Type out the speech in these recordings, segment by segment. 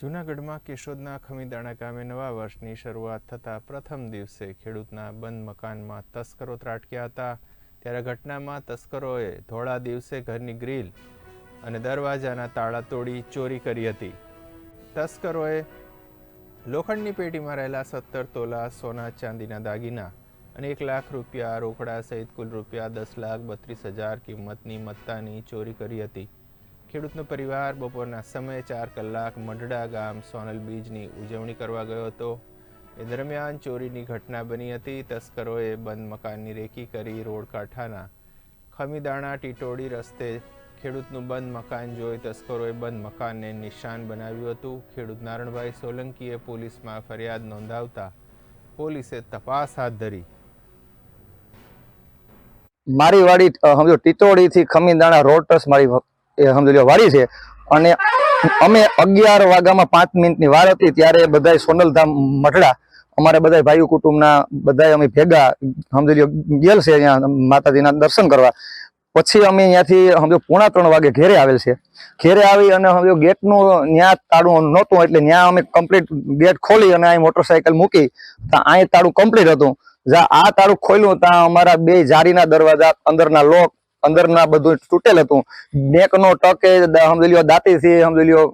જૂનાગઢમાં કેશોદના ખમીદાણા ગામે નવા વર્ષની શરૂઆત થતાં પ્રથમ દિવસે ખેડૂતના બંધ મકાનમાં તસ્કરો ત્રાટક્યા હતા. ત્યારે ઘટનામાં તસ્કરોએ ધોળા દિવસે ઘરની ગ્રીલ અને દરવાજાના તાળા તોડી ચોરી કરી હતી. તસ્કરોએ લોખંડની પેટીમાં રહેલા સત્તર તોલા, સોના ચાંદીના દાગીના અને એક લાખ રૂપિયા રોકડા સહિત કુલ રૂપિયા દસ લાખ બત્રીસ હજાર કિંમતની મત્તાની ચોરી કરી હતી. ખેડૂતનો પરિવાર બપોરના સમયે ચાર કલાક મઢડા ગામ સોનલ બીજની ઉજવણી કરવા ગયો હતો. એ દરમિયાન ચોરીની ઘટના બની હતી. તસ્કરોએ બંધ મકાનની રેકી કરી રોડ કાંઠાના ખમીદાણા ટીટોડી રસ્તે ખેડૂતનું બંધ મકાન જોઈ તસ્કરોએ બંધ મકાનને નિશાન બનાવ્યું હતું. ખેડૂત નારણભાઈ સોલંકીએ પોલીસમાં ફરિયાદ નોંધાવતા પોલીસે તપાસ હાથ ધરી. મારી વાડી સમજો, ટીટોડીથી ખમીદાણા રોડ ટ્રસ્ટ મારી એ સમજો લ્યો વાળી છે. અને અમે અગિયાર વાગ્યામાં પાંચ મિનિટની વાર હતી, ત્યારે બધા સોનલધામ મઢડા, અમારે બધા ભાઈઓ કુટુંબના બધા અમે ભેગા, સમજી લ્યો ગયેલ છે અહીંયા માતાજીના દર્શન કરવા. પછી અમે અહીંયાથી, સમજો, પોણા ત્રણ વાગે ઘેરે આવેલ છે. ઘેરે આવી અને, સમજો, ગેટનું ન્યા તાળું નહોતું, એટલે ન્યા અમે કમ્પ્લીટ ગેટ ખોલી અને અહીં મોટરસાયકલ મૂકી, તો અહીં તાળું કમ્પ્લીટ હતું. જ્યાં આ તાળું ખોલ્યું, ત્યાં અમારા બે જારીના દરવાજા અંદરના લોક અંદરના બધું તૂટેલ હતું. નેકનો ટકે સમજી લ્યો દાંતીથી સમજી લ્યો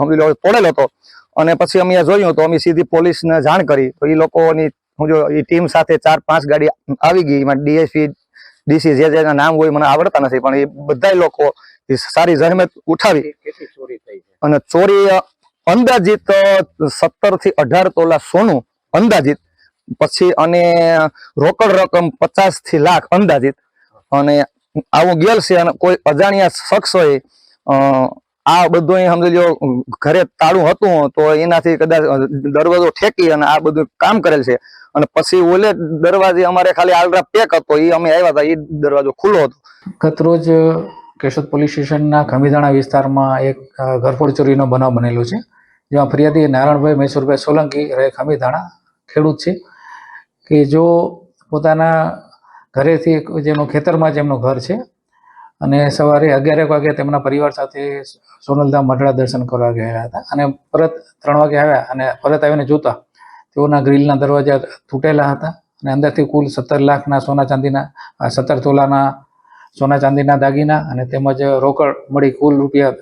સમજી લ્યો તોડેલ હતો. અને પછી અમે જોયું તો અમે સીધી પોલીસને જાણ કરી. તો એ લોકોની સમજો એ ટીમ સાથે ચાર પાંચ ગાડી આવી ગઈ. એમાં ડીએસપી ડીસી જે જેના નામ હોય મને આવડતા નથી પણ એ બધા લોકો એ સારી જહેમત ઉઠાવી. અને ચોરી અંદાજિત સત્તરથી અઢાર તોલા સોનું અંદાજિત. પછી અને રોકડ રકમ પચાસથી લાખ અંદાજિત. અને આવું ગયેલ છે અને કોઈ અજાણ્યા શખ્સોએ હોય આ બધું સમજી લ્યો, ઘરે તાળું હતું, તો એનાથી કદાચ દરવાજો ઠેકી અને આ બધું કામ કરેલ છે. અને પછી ઓલે દરવાજે અમારે ખાલી આલરા પેક હતો એ અમે આવ્યા હતા એ દરવાજો ખુલ્લો હતો. ગતરોજ કેશોદ પોલીસ સ્ટેશનના ખમીદાણા વિસ્તારમાં એક ઘરફોડ ચોરીનો બનાવ બનેલો છે, જેમાં ફરિયાદી નારાયણભાઈ મૈસુરભાઈ સોલંકી રહે ખમીદાણા ખેડૂત છે, કે જો પોતાના ઘરેથી જેનું ખેતરમાં જેમનું ઘર છે. અને સવારે અગિયારેક વાગે તેમના પરિવાર સાથે સોનલધામ મઢડા દર્શન કરવા ગયા હતા. અને પરત ત્રણ વાગે આવ્યા અને પરત આવીને જોતા. તેઓના ગ્રીલના દરવાજા તૂટેલા હતા અને અંદરથી કુલ સત્તર લાખના સોના ચાંદીના સત્તર તોલાના સોના ચાંદીના દાગીના અને તેમજ રોકડ મળી કુલ રૂપિયા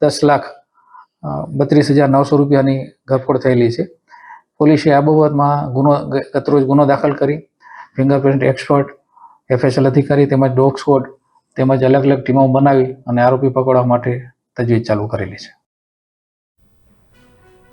દસ લાખ બત્રીસ હજાર નવસો રૂપિયાની ઘરફોડ થયેલી છે. પોલીસે આ બાબતમાં ગુનો ગતરોજ ગુનો દાખલ કરી, ફિંગરપ્રિન્ટ એક્સપર્ટ એફએસએલ અધિકારી તેમજ ડોગ સ્કોડ તેમજ અલગ અલગ ટીમો બનાવી અને આરોપી પકડવા માટે તજવીજ ચાલુ કરેલી છે.